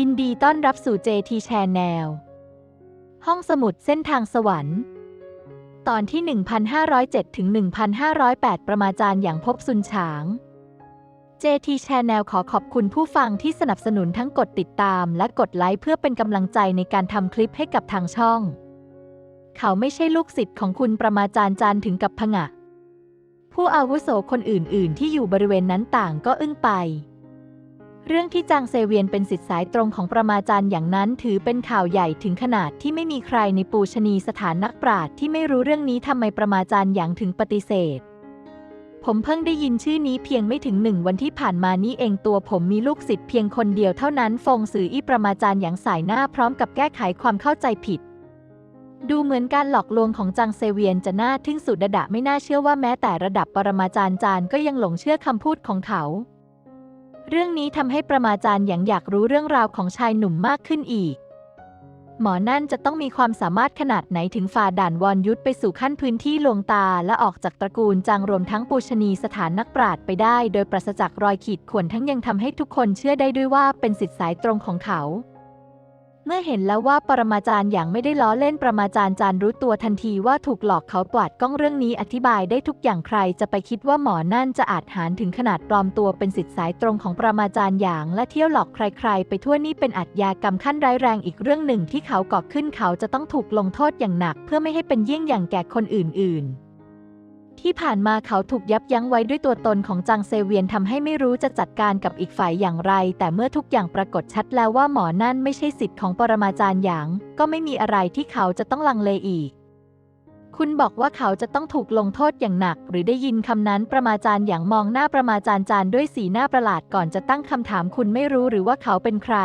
ยินดีต้อนรับสู่ JT Channel ห้องสมุดเส้นทางสวรรค์ ตอนที่ 1507 ถึง 1508 ประมาจารย์อย่างพบซุนฉาง JT Channel ขอขอบคุณผู้ฟังที่สนับสนุนทั้งกดติดตามและกดไลค์เพื่อเป็นกำลังใจในการทำคลิปให้กับทางช่อง เขาไม่ใช่ลูกศิษย์ของคุณประมาจารย์จานถึงกับผงะ ผู้อาวุโสคนอื่น ๆ ที่อยู่บริเวณนั้นต่างก็อึ้งไป เรื่องที่จางเซเวียนเป็นสิทธิสายตรงของประมาจารย์อย่างนั้นถือเป็นข่าวใหญ่ถึงขนาดที่ไม่มีใครในปูชนีสถานนักปราชญ์ที่ไม่รู้เรื่องนี้ทำไมประมาจารย์อย่างถึงปฏิเสธ ผมเพิ่งได้ยินชื่อนี้เพียงไม่ถึงหนึ่งวันที่ผ่านมานี้เองตัวผมมีลูกศิษย์เพียงคนเดียวเท่านั้นฟงสื่ออีประมาจารย์อย่างสายหน้าพร้อมกับแก้ไขความเข้าใจผิดดูเหมือนการหลอกลวงของจางเซเวียนจะน่าทึ่งสุดดะไม่น่าเชื่อว่าแม้แต่ระดับปรมาจารย์จานก็ยังหลงเชื่อคำพูดของเขา เรื่องนี้ทำให้ประมาจารย์อย่างอยากรู้เรื่องราวของชายหนุ่มมากขึ้นอีก หมอนั่นจะต้องมีความสามารถขนาดไหนถึงฝ่าด่านวอนยุทธไปสู่ขั้นพื้นที่ลวงตาและออกจากตระกูลจางรวมทั้งปูชนีสถานนักปราชญ์ไปได้ โดยปราศจากรอยขีดข่วนทั้งยังทำให้ทุกคนเชื่อได้ด้วยว่าเป็นสิทธิสายตรงของเขา เมื่อเห็นแล้วว่าปรมาจารย์อย่างไม่ได้ล้อเล่นประมาจารย์จานรู้ตัวทันทีว่าถูกหลอกเขาปวาดกล้องเรื่องนี้อธิบายได้ทุกอย่างใครจะไปคิดว่าหมอนั่นจะอาจหารถึงขนาดปลอมตัวเป็นสิทธิสายตรงของประมาจารย์อย่าง และเที่ยวหลอกใคร ๆ ไปทั่วนี่เป็นอาชญากรรมขั้นร้ายแรงอีกเรื่องหนึ่งที่เขาก่อขึ้นเขาจะต้องถูกลงโทษอย่างหนัก เพื่อไม่ให้เป็นเยี่ยงอย่างแก่คนอื่น ๆ ที่ผ่านมาเขาถูกยับยั้งไว้ด้วยตัวตนของจางเซเวียนทำให้ไม่รู้จะจัดการกับอีกฝ่ายอย่างไร แต่เมื่อทุกอย่างปรากฏชัดแล้วว่าหมอนั่นไม่ใช่สิทธิ์ของปรมาจารย์หยาง ก็ไม่มีอะไรที่เขาจะต้องลังเลอีก คุณบอกว่าเขาจะต้องถูกลงโทษอย่างหนัก หรือได้ยินคำนั้นประมาจารย์อย่างมองหน้าประมาจารย์จานด้วยสีหน้าประหลาดก่อนจะตั้งคำถามคุณไม่รู้หรือว่าเขาเป็นใคร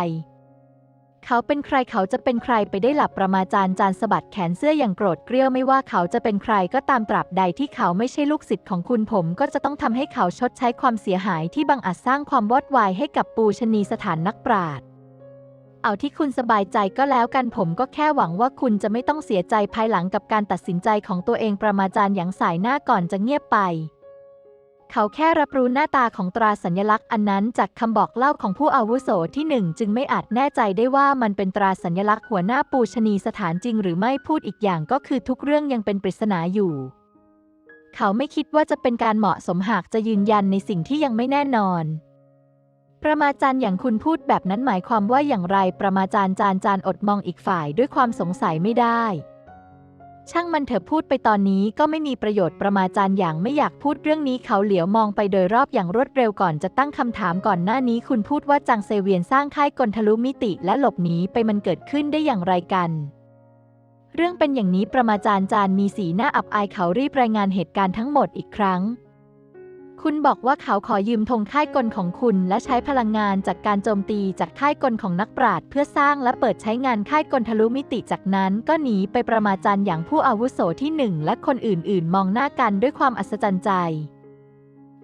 เขาเป็นใครเขาจะเป็นใครไปได้หลับประมาจารย์จานสะบัดแขนเสื้ออย่างโกรธเกรี้ยวไม่ว่าเขาจะเป็นใครก็ตามตราบใดที่เขาไม่ใช่ลูกศิษย์ของคุณผม ก็จะต้องทำให้เขาชดใช้ความเสียหายที่บังอาจสร้างความวอดวายให้กับปูชนีสถานนักปราชญ์เอาที่คุณสบายใจก็แล้วกันผมก็แค่หวังว่าคุณจะไม่ต้องเสียใจภายหลังกับการตัดสินใจของตัวเองประมาจารย์อย่างสายหน้าก่อนจะเงียบไป เขาแค่รับรู้หน้าตาของตราสัญลักษณ์อันนั้นจากคำบอกเล่าของผู้อาวุโสที่หนึ่งจึงไม่อาจแน่ใจได้ว่ามันเป็นตราสัญลักษณ์หัวหน้าปูชนีสถานจริงหรือไม่พูดอีกอย่างก็คือทุกเรื่องยังเป็นปริศนาอยู่ เขาไม่คิดว่าจะเป็นการเหมาะสมหากจะยืนยันในสิ่งที่ยังไม่แน่นอน ประมาจารย์อย่างคุณพูดแบบนั้นหมายความว่าอย่างไร ประมาจารย์จานจานอดมองอีกฝ่ายด้วยความสงสัยไม่ได้ ช่างมันเถอะพูดไปตอนนี้ก็ไม่มีประโยชน์ประมาจารย์อย่างไม่อยากพูดเรื่องนี้เขาเหลียวมองไปโดยรอบอย่างรวดเร็วก่อนจะตั้งคำถามก่อนหน้านี้คุณพูดว่าจังเซเวียนสร้างค่ายกลทะลุมิติและหลบหนีไปมันเกิดขึ้นได้อย่างไรกัน เรื่องเป็นอย่างนี้ประมาจารย์จานมีสีหน้าอับอายเขารีบรายงานเหตุการณ์ทั้งหมดอีกครั้ง คุณบอกว่าเขาขอยืมธงค่ายกลของคุณ และใช้พลังงานจากการโจมตีจากค่ายกลของนักปราชญ์เพื่อสร้างและเปิดใช้งานค่ายกลทะลุมิติจากนั้นก็หนีไปประมาจารย์อย่างผู้อาวุโสที่หนึ่งและคนอื่นๆ มองหน้ากันด้วยความอัศจรรย์ใจ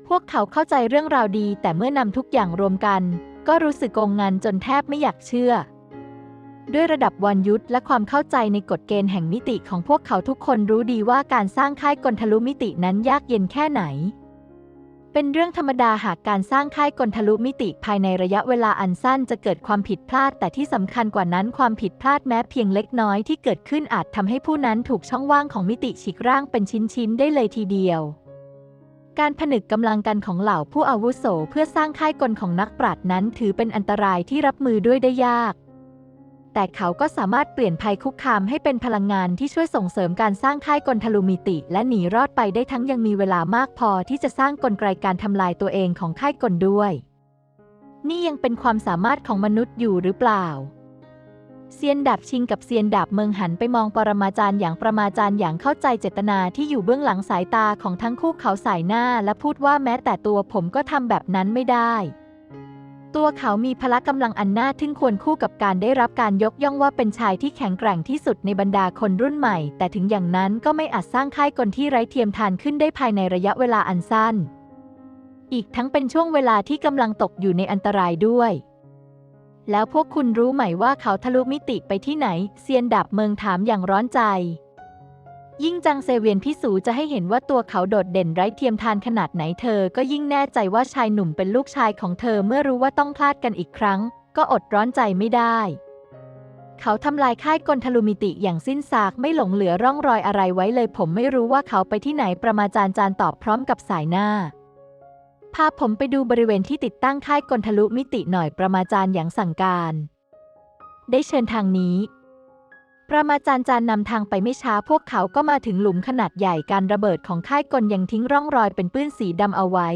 พวกเขาเข้าใจเรื่องราวดี แต่เมื่อนำทุกอย่างรวมกัน ก็รู้สึกโกงงันจนแทบไม่อยากเชื่อ ด้วยระดับวันยุทธและความเข้าใจในกฎเกณฑ์แห่งมิติของพวกเขาทุกคนรู้ดีว่าการสร้างค่ายกลทะลุมิตินั้นยากเย็นแค่ไหน เป็นเรื่องธรรมดาหากการสร้างค่ายกลทะลุมิติภายในระยะเวลาอันสั้นจะเกิดความผิดพลาด แต่ที่สำคัญกว่านั้นความผิดพลาดแม้เพียงเล็กน้อยที่เกิดขึ้นอาจทำให้ผู้นั้นถูกช่องว่างของมิติฉีกร่างเป็นชิ้นๆได้เลยทีเดียวการผนึกกำลังกันของเหล่าผู้อาวุโสเพื่อสร้างค่ายกลของนักปราชญ์นั้น ถือเป็นอันตรายที่รับมือด้วยได้ยาก แต่เขาก็สามารถเปลี่ยนภัยคุกคามให้เป็นพลังงานที่ช่วยส่งเสริมการสร้างค่ายกลทลุมิติ และหนีรอดไปได้ทั้งยังมีเวลามากพอที่จะสร้างกลไกการทำลายตัวเองของค่ายกลด้วย นี่ยังเป็นความสามารถของมนุษย์อยู่หรือเปล่าเซียนดาบชิงกับเซียนดาบเมืองหันไปมองปรมาจารย์อย่างประมาจารย์อย่างเข้าใจเจตนาที่อยู่เบื้องหลังสายตาของทั้งคู่เขาสายหน้าและพูดว่าแม้แต่ตัวผมก็ทำแบบนั้นไม่ได้ ตัวเขามีพละกำลังอันน่าทึ่งควรคู่กับการได้รับการยกย่องว่าเป็นชายที่แข็งแกร่งที่สุดในบรรดาคนรุ่นใหม่ แต่ถึงอย่างนั้นก็ไม่อาจสร้างค่ายกลที่ไร้เทียมทานขึ้นได้ภายในระยะเวลาอันสั้น อีกทั้งเป็นช่วงเวลาที่กำลังตกอยู่ในอันตรายด้วย แล้วพวกคุณรู้ไหมว่าเขาทะลุมิติไปที่ไหน เซียนดาบเมืองถามอย่างร้อนใจ ยิ่งจังเซเวียนพิสูจน์จะให้เห็นว่าตัวเขาโดดเด่นไร้เทียมทานขนาดไหนเธอ ก็ยิ่งแน่ใจว่าชายหนุ่มเป็นลูกชายของเธอเมื่อรู้ว่าต้องคลาดกันอีกครั้ง ก็อดร้อนใจไม่ได้ เขาทำลายค่ายกลทะลุมิติอย่างสิ้นซากไม่หลงเหลือร่องรอยอะไรไว้เลยผมไม่รู้ว่าเขาไปที่ไหนประมาจารย์จานตอบพร้อมกับสายหน้าพาผมไปดูบริเวณที่ติดตั้งค่ายกลทะลุมิติหน่อยประมาจารย์อย่างสั่งการ ได้เชิญทางนี้ ประมาจารย์จานนำทางไปไม่ช้าพวกเขาก็มาถึงหลุมขนาดใหญ่การระเบิดของค่ายกลยังทิ้งร่องรอยเป็นปื้นสีดำเอาไว้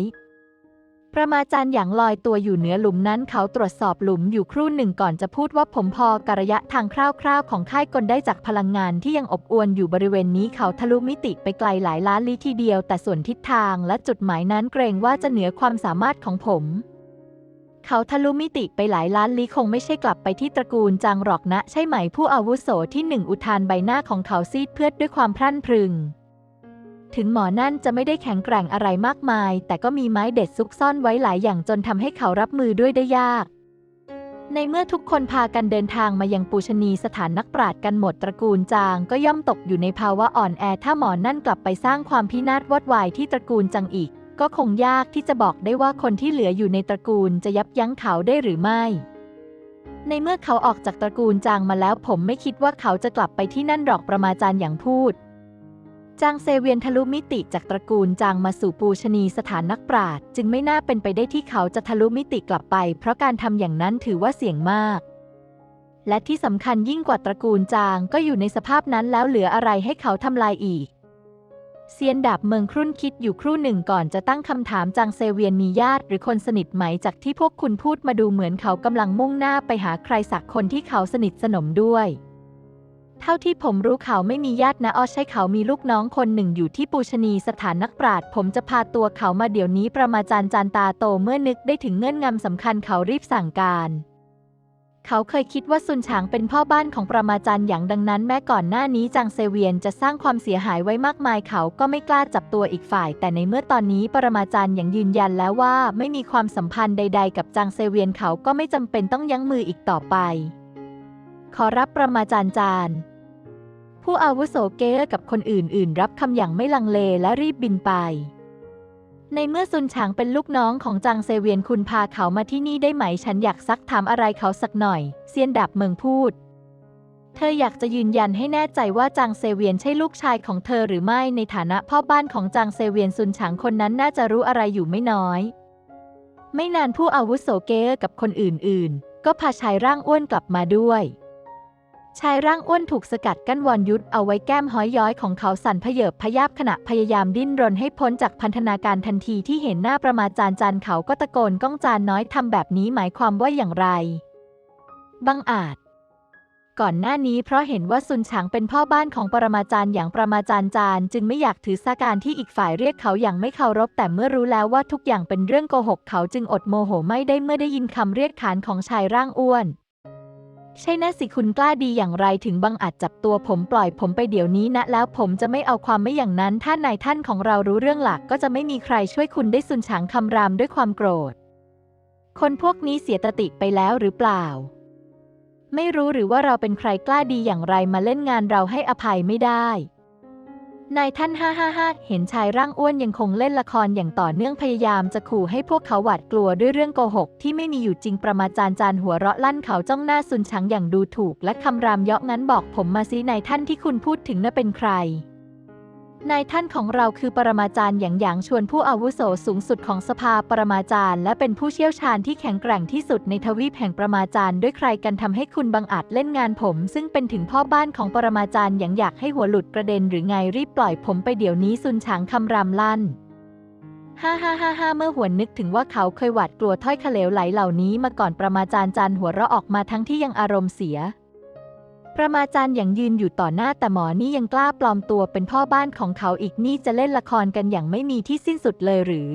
ประมาจารย์อย่างลอยตัวอยู่เหนือหลุมนั้นเขาตรวจสอบหลุมอยู่ครู่หนึ่งก่อนจะพูดว่าผมพอกระยะทางคร่าวๆ ของค่ายกลได้จากพลังงานที่ยังอบอวลอยู่บริเวณนี้เขาทะลุมิติไปไกลหลายล้านลี้ทีเดียว แต่ส่วนทิศทางและจุดหมายนั้นเกรงว่าจะเหนือความสามารถของผม เขาทะลุมิติไปหลายล้านลี้คงไม่ใช่กลับไปที่ตระกูลจางหรอกนะ ใช่ไหมผู้อาวุโสที่หนึ่งอุทานใบหน้าของเขาซีดเพื่อดด้วยความพรั่นพรึง ถึงหมอนั่นจะไม่ได้แข็งแกร่งอะไรมากมาย แต่ก็มีไม้เด็ดซุกซ่อนไว้หลายอย่างจนทำให้เขารับมือด้วยได้ยาก ในเมื่อทุกคนพากันเดินทางมายังปูชนีสถานนักปราชญ์กันหมดตระกูลจาง ก็ย่อมตกอยู่ในภาวะอ่อนแอถ้าหมอนั่นกลับไปสร้างความพินาศวอดวายที่ตระกูลจางอีก ก็คงยากที่จะบอกได้ว่าคนที่เหลืออยู่ในตระกูลจะยับยั้งเขาได้หรือไม่ ในเมื่อเขาออกจากตระกูลจางมาแล้วผมไม่คิดว่าเขาจะกลับไปที่นั่นหรอกประมาจารย์อย่างพูด จางเซเวียนทะลุมิติจากตระกูลจางมาสู่ปูชนีสถานนักปราชญ์จึงไม่น่าเป็นไปได้ที่เขาจะทะลุมิติกลับไป เพราะการทำอย่างนั้นถือว่าเสี่ยงมากและที่สำคัญยิ่งกว่าตระกูลจางก็อยู่ในสภาพนั้นแล้วเหลืออะไรให้เขาทำลายอีก เซียนดาบเมืองครุ่นคิดอยู่ครู่หนึ่งก่อนจะตั้งคำถามจางเซเวียนมีญาติหรือคนสนิทไหมจากที่พวกคุณพูดมาดูเหมือนเขากำลังมุ่งหน้าไปหาใครสักคนที่เขาสนิทสนมด้วย เท่าที่ผมรู้เขาไม่มีญาตินะอ้อใช่เขามีลูกน้องคนหนึ่งอยู่ที่ปูชนีสถานนักปราชญ์ผมจะพาตัวเขามาเดี๋ยวนี้ประมาจารย์จานตาโตเมื่อนึกได้ถึงเงื่อนงำสำคัญเขารีบสั่งการ เขาเคยคิดว่าซุนฉางเป็นพ่อบ้านของประมาจารย์อย่างดังนั้นแม้ก่อนหน้านี้จางเซเวียนจะสร้างความเสียหายไว้มากมายเขาก็ไม่กล้าจับตัวอีกฝ่าย แต่ในเมื่อตอนนี้ปรมาจารย์ยังยืนยันแล้วว่าไม่มีความสัมพันธ์ใด ๆ กับจางเซเวียนเขาก็ไม่จำเป็นต้องยั้งมืออีกต่อไป ขอรับประมาจารย์จานผู้อาวุโสเกอร์กับคนอื่นๆ รับคำอย่างไม่ลังเลและรีบบินไป ในเมื่อซุนฉางเป็นลูกน้องของจางเซเวียนคุณพาเขามาที่นี่ได้ไหมฉันอยากซักถามอะไรเขาสักหน่อย เซียนดับเมืองพูด เธออยากจะยืนยันให้แน่ใจว่าจางเซเวียนใช่ลูกชายของเธอหรือไม่ในฐานะพ่อบ้านของจางเซเวียนซุนฉางคนนั้นน่าจะรู้อะไรอยู่ไม่น้อย ไม่นานผู้อาวุโสเกอร์กับคนอื่นๆ ก็พาชายร่างอ้วนกลับมาด้วย ชายร่างอ้วนถูกสกัดกั้นวรยุทธเอาไว้แก้มห้อยย้อยของเขาสั่นพเยบพยับขณะพยายามดิ้นรนให้พ้นจากพันธนาการทันทีที่เห็นหน้าประมาจารย์จานเขาก็ตะโกนก้องจานน้อยทำแบบนี้หมายความว่าอย่างไร บังอาจ ก่อนหน้านี้เพราะเห็นว่าซุนฉางเป็นพ่อบ้านของปรมาจารย์อย่างประมาจารย์จานจึงไม่อยากถือสาการที่อีกฝ่ายเรียกเขาอย่างไม่เคารพแต่เมื่อรู้แล้วว่าทุกอย่างเป็นเรื่องโกหกเขาจึงอดโมโหไม่ได้เมื่อได้ยินคำเรียกขานของชายร่างอ้วน ใช่นะสิคุณกล้าดีอย่างไรถึงบังอาจจับตัวผมปล่อยผมไปเดี๋ยวนี้นะ แล้วผมจะไม่เอาความไม่อย่างนั้น ถ้านายท่านของเรารู้เรื่องหลักก็จะไม่มีใครช่วยคุณได้สุนฉางคำรามด้วยความโกรธ คนพวกนี้เสียตติไปแล้วหรือเปล่า ไม่รู้หรือว่าเราเป็นใครกล้าดีอย่างไรมาเล่นงานเราให้อภัยไม่ได้ นายท่านห้าห้าห้าเห็นชายร่างอ้วนยังคงเล่นละครอย่างต่อเนื่องพยายามจะขู่ให้พวกเขาหวาดกลัวด้วยเรื่องโกหก ที่ไม่มีอยู่จริงประมาจารจานหัวเราะลั่นเขาจ้องหน้าซุนชังอย่างดูถูก และคำรามเยาะงั้นบอกผมมาซินายท่านที่คุณพูดถึงน่ะเป็นใคร นายท่านของเราคือปรมาจารย์หยางหยางชวนผู้อาวุโสสูงสุดของสภาปรมาจารย์ และเป็นผู้เชี่ยวชาญที่แข็งแกร่งที่สุดในทวีปแห่งปรมาจารย์ด้วยใครกันทำให้คุณบังอาจเล่นงานผม ซึ่งเป็นถึงพ่อบ้านของปรมาจารย์หยางอยากให้หัวหลุดประเด็นหรือไงรีบปล่อยผมไปเดี๋ยวนี้ซุนฉางคำรามลั่นฮ่าฮ่าฮ่าฮ่าเมื่อหวนนึกถึงว่าเขาเคยหวาดกลัวถ้อยคเลวไหลเหล่านี้มาก่อนประมาจารย์จานหัวเราะออกมาทั้งที่ยังอารมณ์เสีย ประมาจารย์อย่างยืนอยู่ต่อหน้าแต่หมอนี่ยังกล้าปลอมตัวเป็นพ่อบ้านของเขาอีกนี่จะเล่นละครกันอย่างไม่มีที่สิ้นสุดเลยหรือ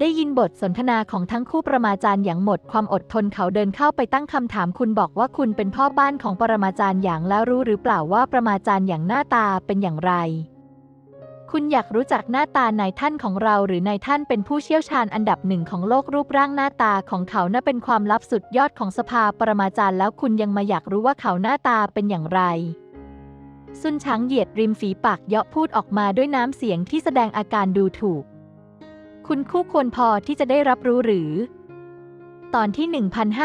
ได้ยินบทสนทนาของทั้งคู่ประมาจารย์อย่างหมดความอดทนเขาเดินเข้าไปตั้งคำถามคุณบอกว่าคุณเป็นพ่อบ้านของปรมาจารย์อย่างแล้วรู้หรือเปล่าว่าประมาจารย์อย่างหน้าตาเป็นอย่างไร คุณอยากรู้จักหน้าตานายท่านของเราหรือนายท่านเป็นผู้เชี่ยวชาญอันดับหนึ่งของโลกรูปร่างหน้าตาของเขาน่าเป็นความลับสุดยอดของสภาปรมาจารย์แล้วคุณยังมาอยากรู้ว่าเขาหน้าตาเป็นอย่างไร ซุนช้างเหยียดริมฝีปากเยาะพูดออกมาด้วยน้ำเสียงที่แสดงอาการดูถูก คุณคู่ควรพอที่จะได้รับรู้หรือ ตอนที่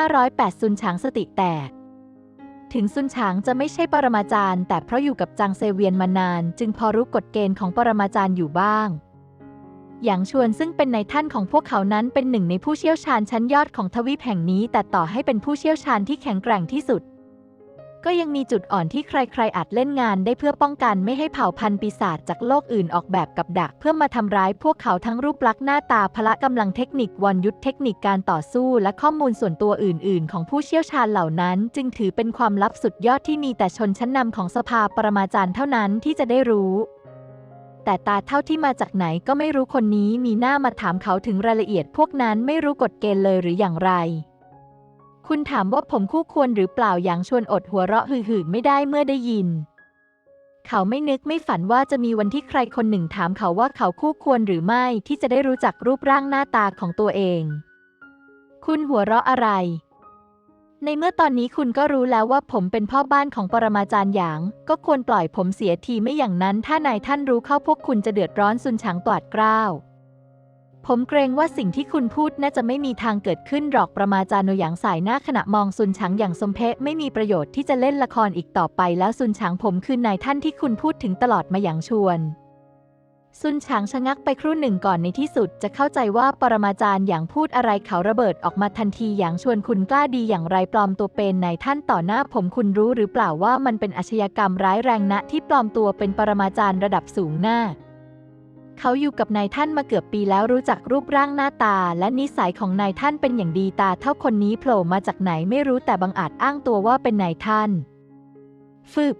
1508ซุนฉางสติแตก ถึงซุนฉางจะไม่ใช่ปรมาจารย์ แต่เพราะอยู่กับจางเซเวียนมานาน จึงพอรู้กฎเกณฑ์ของปรมาจารย์อยู่บ้างหยางชวนซึ่งเป็นนายท่านของพวกเขานั้นเป็นหนึ่งในผู้เชี่ยวชาญชั้นยอดของทวีปแห่งนี้ แต่ต่อให้เป็นผู้เชี่ยวชาญที่แข็งแกร่งที่สุด ก็ยังมีจุดอ่อนที่ใครๆอาจเล่นงานได้เพื่อป้องกันไม่ให้เผ่าพันธุ์ปีศาจจากโลกอื่นออกแบบกับดัก เพื่อมาทำร้ายพวกเขาทั้งรูปลักษณ์หน้าตาพละกำลังเทคนิควรยุทธเทคนิคการต่อสู้และข้อมูลส่วนตัวอื่น ๆ ของผู้เชี่ยวชาญเหล่านั้น จึงถือเป็นความลับสุดยอดที่มีแต่ชนชั้นนำของสภาปรมาจารย์เท่านั้นที่จะได้รู้แต่ตาเท่าที่มาจากไหนก็ไม่รู้คนนี้มีหน้ามาถามเขาถึงรายละเอียดพวกนั้นไม่รู้กฎเกณฑ์เลยหรืออย่างไร คุณถามว่าผมคู่ควรหรือเปล่าอย่างชวนอดหัวเราะหื่ๆไม่ได้เมื่อได้ยิน เขาไม่นึกไม่ฝันว่าจะมีวันที่ใครคนหนึ่งถามเขาว่าเขาคู่ควรหรือไม่ที่จะได้รู้จักรูปร่างหน้าตาของตัวเอง คุณหัวเราะอะไร ในเมื่อตอนนี้คุณก็รู้แล้วว่าผมเป็นพ่อบ้านของปรมาจารย์หยาง ก็ควรปล่อยผมเสียทีไม่อย่างนั้น ถ้านายท่านรู้เข้าพวกคุณจะเดือดร้อนซุนฉางตวาดกล้าว ผมเกรงว่าสิ่งที่คุณพูดน่าจะไม่มีทางเกิดขึ้นหรอกประมาจารย์โนหยางสายหน้าขณะมองซุนฉางอย่างสมเพชไม่มีประโยชน์ที่จะเล่นละครอีกต่อไปแล้วซุนฉางผมคือนายท่านที่คุณพูดถึงตลอดมาอย่างชวน ซุนฉางชะงักไปครู่หนึ่งก่อนในที่สุดจะเข้าใจว่าปรมาจารย์อย่างพูดอะไรเขาระเบิดออกมาทันทีอย่างชวนคุณกล้าดีอย่างไรปลอมตัวเป็นนายท่านต่อหน้าผมคุณรู้หรือเปล่าว่ามันเป็นอาชญากรรมร้ายแรงนะที่ปลอมตัวเป็นปรมาจารย์ระดับสูงหน้า เขาอยู่กับนายท่านมาเกือบปีแล้วรู้จักรูปร่างหน้าตา และนิสัยของนายท่านเป็นอย่างดีตาเท่าคนนี้โผล่มาจากไหนไม่รู้แต่บังอาจอ้างตัวว่าเป็นนายท่านฟึบ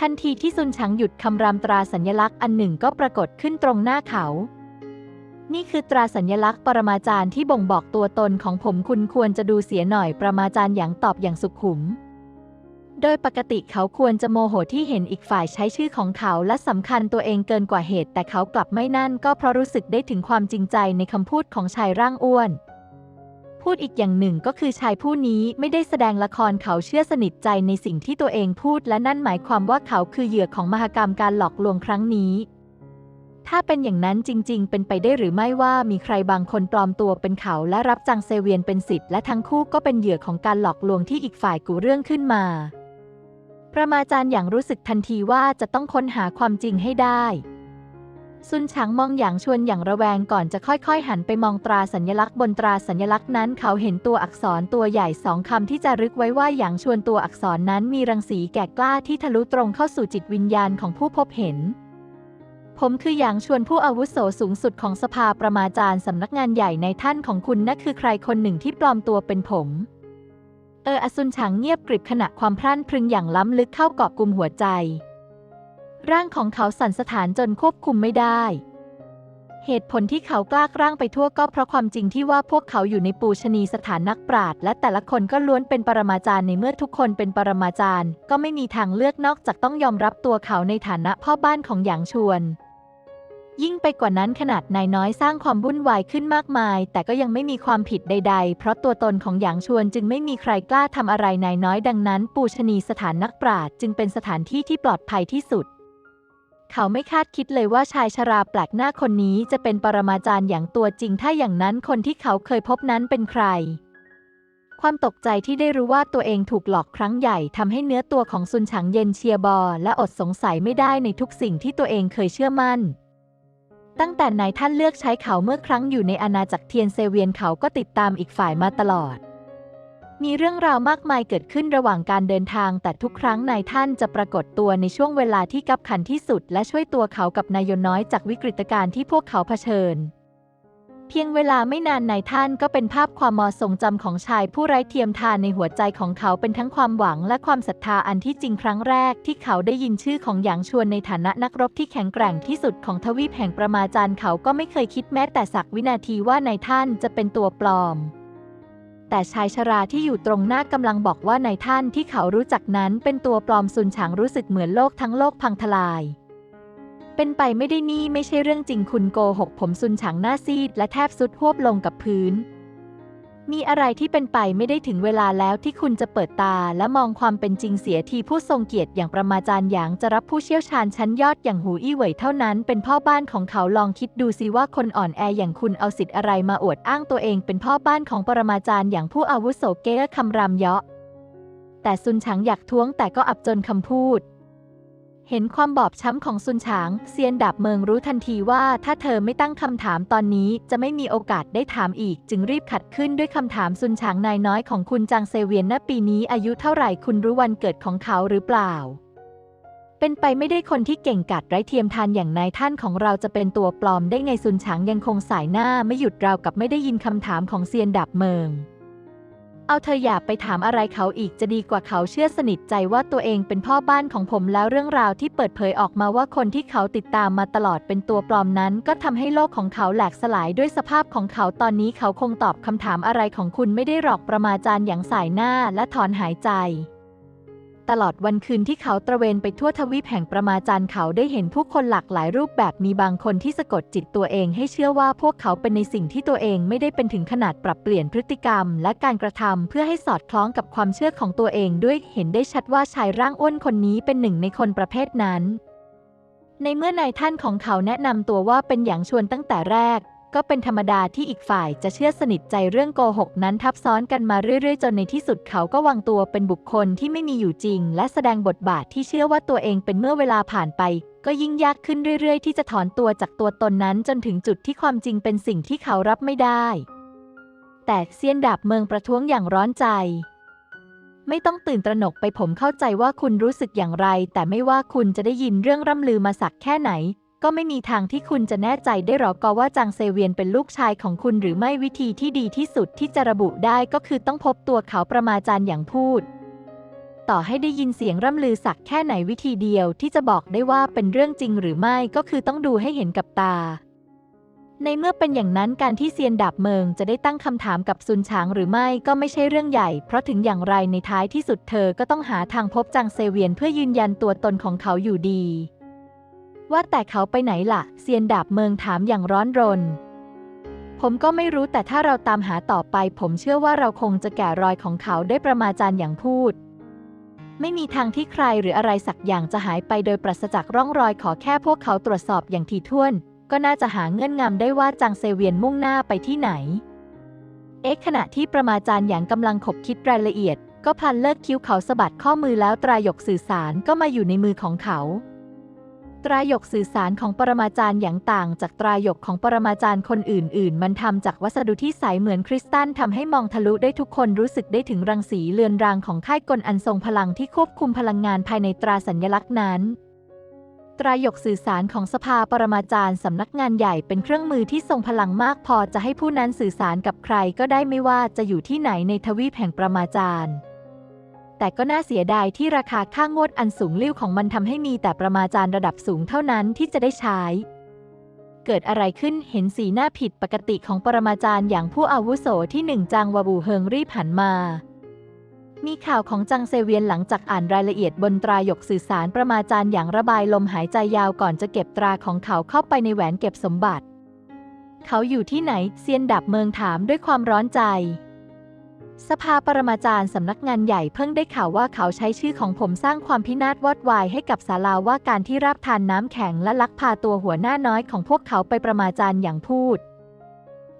ทันทีที่ซุนชังหยุดคำรามตราสัญลักษณ์อันหนึ่งก็ปรากฏขึ้นตรงหน้าเขา นี่คือตราสัญลักษณ์ปรมาจารย์ที่บ่งบอกตัวตนของผมคุณควรจะดูเสียหน่อยปรมาจารย์หยางตอบอย่างสุขุม โดยปกติเขาควรจะโมโหที่เห็นอีกฝ่ายใช้ชื่อของเขาและสำคัญตัวเองเกินกว่าเหตุ แต่เขากลับไม่นั่นก็เพราะรู้สึกได้ถึงความจริงใจในคำพูดของชายร่างอ้วน พูดอีกอย่างหนึ่งก็คือชายผู้นี้ไม่ได้แสดงละครเขาเชื่อสนิทใจในสิ่งที่ตัวเองพูด และนั่นหมายความว่าเขาคือเหยื่อของมหกรรมการหลอกลวงครั้งนี้ถ้าเป็นอย่างนั้นจริง ๆ เป็นไปได้หรือไม่ว่ามีใครบางคนปลอมตัวเป็นเขาและรับจังเซเวียนเป็นสิทธิ์และทั้งคู่ก็เป็นเหยื่อของการหลอกลวงที่อีกฝ่ายกูเรื่องขึ้นมา ประมาจารย์อย่างรู้สึกทันทีว่าจะต้องค้นหาความจริงให้ได้ ซุนฉางมองอย่างชวนอย่างระแวงก่อนจะค่อยๆ หันไปมองตราสัญลักษณ์บนตราสัญลักษณ์นั้นเขาเห็นตัวอักษรตัวใหญ่สองคำที่จะรึกไว้ว่าอย่างชวนตัวอักษรนั้นมีรังสีแก่กล้าที่ทะลุตรงเข้าสู่จิตวิญญาณของผู้พบเห็นผมคืออย่างชวนผู้อาวุโสสูงสุดของสภาประมาจารย์สำนักงานใหญ่ในท่านของคุณนั่นคือใครคนหนึ่งที่ปลอมตัวเป็นผม เอออสุนฉางเงียบกริบขณะความพรั่นพรึงอย่างล้ำลึกเข้าเกาะกลุ่มหัวใจ ร่างของเขาสั่นสะท้านจนควบคุมไม่ได้ เหตุผลที่เขากล้ากร่างไปทั่วก็เพราะความจริงที่ว่าพวกเขาอยู่ในปูชนีสถานนักปราชญ์และแต่ละคนก็ล้วนเป็นปรมาจารย์ในเมื่อทุกคนเป็นปรมาจารย์ ก็ไม่มีทางเลือกนอกจากต้องยอมรับตัวเขาในฐานะพ่อบ้านของหยางชวน ยิ่งไปกว่านั้นขนาดนายน้อยสร้างความวุ่นวายขึ้นมากมาย แต่ก็ยังไม่มีความผิดใด ๆ เพราะตัวตนของหยางชวนจึงไม่มีใครกล้าทำอะไรนายน้อยดังนั้น ปูชนีสถานนักปราชญ์จึงเป็นสถานที่ที่ปลอดภัยที่สุด เขาไม่คาดคิดเลยว่าชายชราแปลกหน้าคนนี้จะเป็นปรมาจารย์อย่างตัวจริง ถ้าอย่างนั้นคนที่เขาเคยพบนั้นเป็นใคร ความตกใจที่ได้รู้ว่าตัวเองถูกหลอกครั้งใหญ่ทำให้เนื้อตัวของซุนฉางเย็นเชียบอ และอดสงสัยไม่ได้ในทุกสิ่งที่ตัวเองเคยเชื่อมั่น ตั้งแต่นายท่านเลือกใช้เขาเมื่อครั้งอยู่ในอาณาจักรเทียนเซเวียนเขาก็ติดตามอีกฝ่ายมาตลอด มีเรื่องราวมากมายเกิดขึ้นระหว่างการเดินทาง แต่ทุกครั้งนายท่านจะปรากฏตัวในช่วงเวลาที่กับขันที่สุด และช่วยตัวเขากับนายยนน้อยจากวิกฤตการณ์ที่พวกเขาเผชิญ เพียงเวลาไม่นานนายท่านก็เป็นภาพความมอทรงจำของชายผู้ไร้เทียมทานในหัวใจของเขาเป็นทั้งความหวังและความศรัทธาอันที่จริงครั้งแรกที่เขาได้ยินชื่อของหยางชวนในฐานะนักรบที่แข็งแกร่งที่สุดของทวีปแห่งประมาจารย์เขาก็ไม่เคยคิดแม้แต่สักวินาทีว่านายท่านจะเป็นตัวปลอม แต่ชายชราที่อยู่ตรงหน้ากำลังบอกว่านายท่านที่เขารู้จักนั้นเป็นตัวปลอมซุนฉางรู้สึกเหมือนโลกทั้งโลกพังทลาย เป็นไปไม่ได้นี่ไม่ใช่เรื่องจริงคุณโกหกผมซุนฉางหน้าซีด และแทบสุดหวบลงกับพื้น มีอะไรที่เป็นไปไม่ได้ถึงเวลาแล้วที่คุณจะเปิดตาและมองความเป็นจริงเสียทีผู้ทรงเกียรติอย่างประมาจารย์หยางจะรับผู้เชี่ยวชาญชั้นยอดอย่างหูอี้เหวยเท่านั้น เป็นพ่อบ้านของเขาลองคิดดูสิว่าคนอ่อนแออย่างคุณเอาสิทธิ์อะไรมาอวดอ้างตัวเอง เป็นพ่อบ้านของปรมาจารย์อย่างผู้อาวุโสเก้คำรามเยาะแต่ซุนฉางอยากท้วงแต่ก็อับจนคำพูด เห็นความบอบช้ำของซุนฉาง เซียนดาบเมิงรู้ทันทีว่าถ้าเธอไม่ตั้งคำถามตอนนี้จะไม่มีโอกาสได้ถามอีก จึงรีบขัดขึ้นด้วยคำถามซุนฉางนายน้อยของคุณจางเซเวียนณปีนี้อายุเท่าไหร่คุณรู้วันเกิดของเขาหรือเปล่า เป็นไปไม่ได้คนที่เก่งกาจไร้เทียมทานอย่างนายท่านของเราจะเป็นตัวปลอมได้ไงซุนฉางยังคงสายหน้าไม่หยุดราวกับไม่ได้ยินคำถามของเซียนดาบเมิง เอาเธออย่าไปถามอะไรเขาอีกจะดีกว่าเขาเชื่อสนิทใจว่าตัวเองเป็นพ่อบ้านของผมแล้วเรื่องราวที่เปิดเผยออกมาว่าคนที่เขาติดตามมาตลอดเป็นตัวปลอมนั้น ก็ทำให้โลกของเขาแหลกสลายด้วยสภาพของเขาตอนนี้เขาคงตอบคำถามอะไรของคุณไม่ได้หรอกประมาจารย์อย่างสายหน้าและถอนหายใจ ตลอดวันคืนที่เขาตระเวนไปทั่วทวีปแห่งประมาจารย์เขาได้เห็นผู้คนหลากหลายรูปแบบมีบางคนที่สะกดจิตตัวเองให้เชื่อว่าพวกเขาเป็นในสิ่งที่ตัวเองไม่ได้เป็นถึงขนาดปรับเปลี่ยนพฤติกรรม และการกระทำเพื่อให้สอดคล้องกับความเชื่อของตัวเองด้วยเห็นได้ชัดว่าชายร่างอ้วนคนนี้เป็นหนึ่งในคนประเภทนั้นในเมื่อนายท่านของเขาแนะนำตัวว่าเป็นอย่างชวนตั้งแต่แรก ก็เป็นธรรมดาที่อีกฝ่ายจะเชื่อสนิทใจเรื่องโกหกนั้นทับซ้อนกันมาเรื่อยๆ จนในที่สุดเขาก็วางตัวเป็นบุคคลที่ไม่มีอยู่จริง และแสดงบทบาทที่เชื่อว่าตัวเองเป็นเมื่อเวลาผ่านไป ก็ยิ่งยากขึ้นเรื่อยๆ ที่จะถอนตัวจากตัวตนนั้นจนถึงจุดที่ความจริงเป็นสิ่งที่เขารับไม่ได้ แต่เซียนดาบเมืองประท้วงอย่างร้อนใจ ไม่ต้องตื่นตระหนกไปผมเข้าใจว่าคุณรู้สึกอย่างไร แต่ไม่ว่าคุณจะได้ยินเรื่องร่ำลือมาสักแค่ไหน ก็ไม่มีทางที่คุณจะแน่ใจได้หรอกก็ว่าจางเซเวียนเป็นลูกชายของคุณหรือไม่วิธีที่ดีที่สุดที่จะระบุได้ก็คือต้องพบตัวเขาประมาจารย์อย่างพูด ต่อให้ได้ยินเสียงร่ำลือสักแค่ไหนวิธีเดียวที่จะบอกได้ว่าเป็นเรื่องจริงหรือไม่ก็คือต้องดูให้เห็นกับตา ในเมื่อเป็นอย่างนั้นการที่เซียนดาบเมิงจะได้ตั้งคำถามกับซุนฉางหรือไม่ก็ไม่ใช่เรื่องใหญ่ เพราะถึงอย่างไรในท้ายที่สุดเธอก็ต้องหาทางพบจางเซเวียนเพื่อยืนยันตัวตนของเขาอยู่ดี ว่าแต่เขาไปไหนล่ะ เซียนดาบเมิงถามอย่างร้อนรน ผมก็ไม่รู้แต่ถ้าเราตามหาต่อไป ผมเชื่อว่าเราคงจะแกะรอยของเขาได้ประมาจารย์อย่างพูด ไม่มีทางที่ใครหรืออะไรสักอย่างจะหายไปโดยปราศจากร่องรอยขอแค่พวกเขาตรวจสอบอย่างถี่ถ้วน ก็น่าจะหาเงื่อนงำได้ว่าจางเซเวียนมุ่งหน้าไปที่ไหน เอ็กขณะที่ประมาจารย์อย่างกำลังขบคิดรายละเอียด ก็พันเลิกคิ้วเขาสะบัดข้อมือแล้วตรายกสื่อสารก็มาอยู่ในมือของเขา ตรายกสื่อสารของปรมาจารย์อย่างต่างจากตรายกของปรมาจารย์คนอื่น ๆ มันทำจากวัสดุที่ใสเหมือนคริสตัลทำให้มองทะลุได้ทุกคนรู้สึกได้ถึงรังสีเลือนรางของค่ายกลอันทรงพลังที่ควบคุมพลังงานภายในตราสัญลักษณ์นั้น ตรายกสื่อสารของสภาปรมาจารย์สำนักงานใหญ่เป็นเครื่องมือที่ทรงพลังมากพอจะให้ผู้นั้นสื่อสารกับใครก็ได้ไม่ว่าจะอยู่ที่ไหนในทวีปแห่งปรมาจารย์ แต่ก็น่าเสียดายที่ราคาค่างวดอันสูงลิ่วของมันทำให้มีแต่ประมาจารย์ระดับสูงเท่านั้นที่จะได้ใช้ เกิดอะไรขึ้นเห็นสีหน้าผิดปกติของปรมาจารย์อย่างผู้อาวุโสที่หนึ่งจางวาบูเฮิงรีบหันมามีข่าวของจังเซเวียนหลังจากอ่านรายละเอียดบนตรายกสื่อสารประมาจารย์อย่างระบายลมหายใจยาวก่อนจะเก็บตราของเขาเข้าไปในแหวนเก็บสมบัติ เขาอยู่ที่ไหนเซียนดับเมืองถามด้วยความร้อนใจ สภาปรมาจารย์สำนักงานใหญ่เพิ่งได้ข่าวว่าเขาใช้ชื่อของผมสร้างความพินาศวอดวายให้กับศาลาว่าการที่ราบทานน้ำแข็งและลักพาตัวหัวหน้าน้อยของพวกเขาไปประมาจารย์อย่างพูด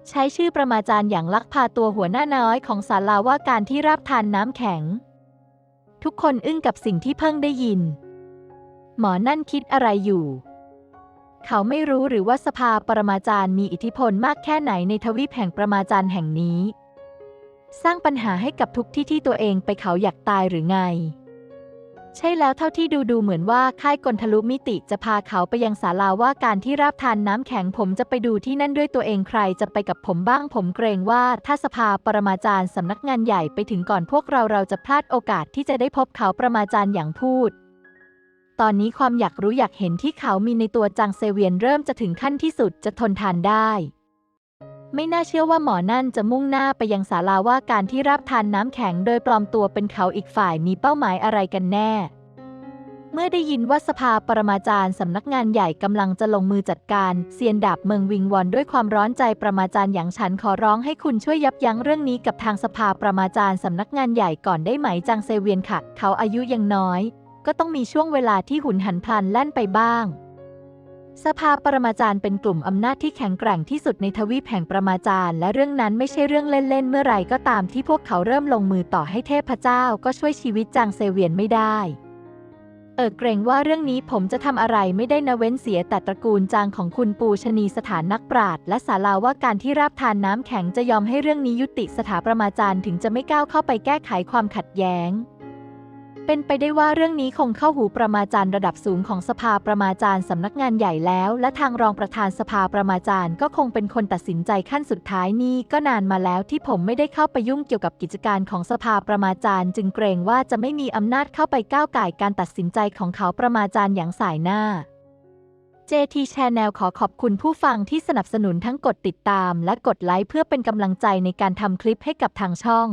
ใช้ชื่อประมาจารย์อย่างลักพาตัวหัวหน้าน้อยของศาลาว่าการที่ราบทานน้ำแข็ง ทุกคนอึ้งกับสิ่งที่เพิ่งได้ยิน หมอนั่นคิดอะไรอยู่ เขาไม่รู้หรือว่าสภาปรมาจารย์มีอิทธิพลมากแค่ไหนในทวีปแห่งประมาจารย์แห่งนี้ สร้างปัญหาให้กับทุกที่ที่ตัวเองไปเขาอยากตายหรือไง ใช่แล้วเท่าที่ดูดูเหมือนว่าค่ายกลทะลุมิติจะพาเขาไปยังศาลาว่าการที่ราบทานน้ำแข็งผมจะไปดูที่นั่นด้วยตัวเองใครจะไปกับผมบ้างผมเกรงว่าถ้าสภาปรมาจารย์สำนักงานใหญ่ไปถึงก่อนพวกเราเราจะพลาดโอกาสที่จะได้พบเขาประมาจารย์อย่างพูดตอนนี้ความอยากรู้อยากเห็นที่เขามีในตัวจางเซเวียนเริ่มจะถึงขั้นที่สุดจะทนทานได้ ไม่น่าเชื่อว่าหมอนั่นจะมุ่งหน้าไปยังศาลาว่าการที่รับทานน้ำแข็งโดยปลอมตัวเป็นเขาอีกฝ่ายมีเป้าหมายอะไรกันแน่ เมื่อได้ยินว่าสภาปรมาจารย์สำนักงานใหญ่กำลังจะลงมือจัดการเซียนดาบเมืองวิงวอนด้วยความร้อนใจประมาจารย์อย่างฉันขอร้องให้คุณช่วยยับยั้งเรื่องนี้กับทางสภาประมาจารย์สำนักงานใหญ่ก่อนได้ไหมจางเซเวียนค่ะ เขาอายุยังน้อย ก็ต้องมีช่วงเวลาที่หุนหันพลันแล่นไปบ้าง สภาปรมาจารย์เป็นกลุ่มอำนาจที่แข็งแกร่งที่สุดในทวีปแห่งปรมาจารย์ และเรื่องนั้นไม่ใช่เรื่องเล่นๆ เมื่อไหรก็ตามที่พวกเขาเริ่มลงมือต่อให้เทพเจ้าก็ช่วยชีวิตจางเซเวียนไม่ได้ เออเกรงว่าเรื่องนี้ผมจะทำอะไรไม่ได้นะเว้นเสียแต่ตระกูลจางของคุณปูชนีสถานนักปราชญ์และสาลาว่าการที่ราบทานน้ำแข็งจะยอมให้เรื่องนี้ยุติสถาประมาจารย์ถึงจะไม่ก้าวเข้าไปแก้ไขความขัดแย้ง เป็นไปได้ว่าเรื่องนี้คงเข้าหูประมาจารย์ระดับสูงของสภาประมาจารย์สำนักงานใหญ่แล้ว และทางรองประธานสภาประมาจารย์ก็คงเป็นคนตัดสินใจขั้นสุดท้ายนี่ก็นานมาแล้วที่ผมไม่ได้เข้าไปยุ่งเกี่ยวกับกิจการของสภาประมาจารย์ จึงเกรงว่าจะไม่มีอำนาจเข้าไปก้าวไก่การตัดสินใจของเขาประมาจารย์อย่างสายหน้า JT Channel ขอขอบคุณผู้ฟังที่สนับสนุนทั้งกดติดตาม และกดไลค์เพื่อเป็นกำลังใจในการทำคลิปให้กับทางช่อง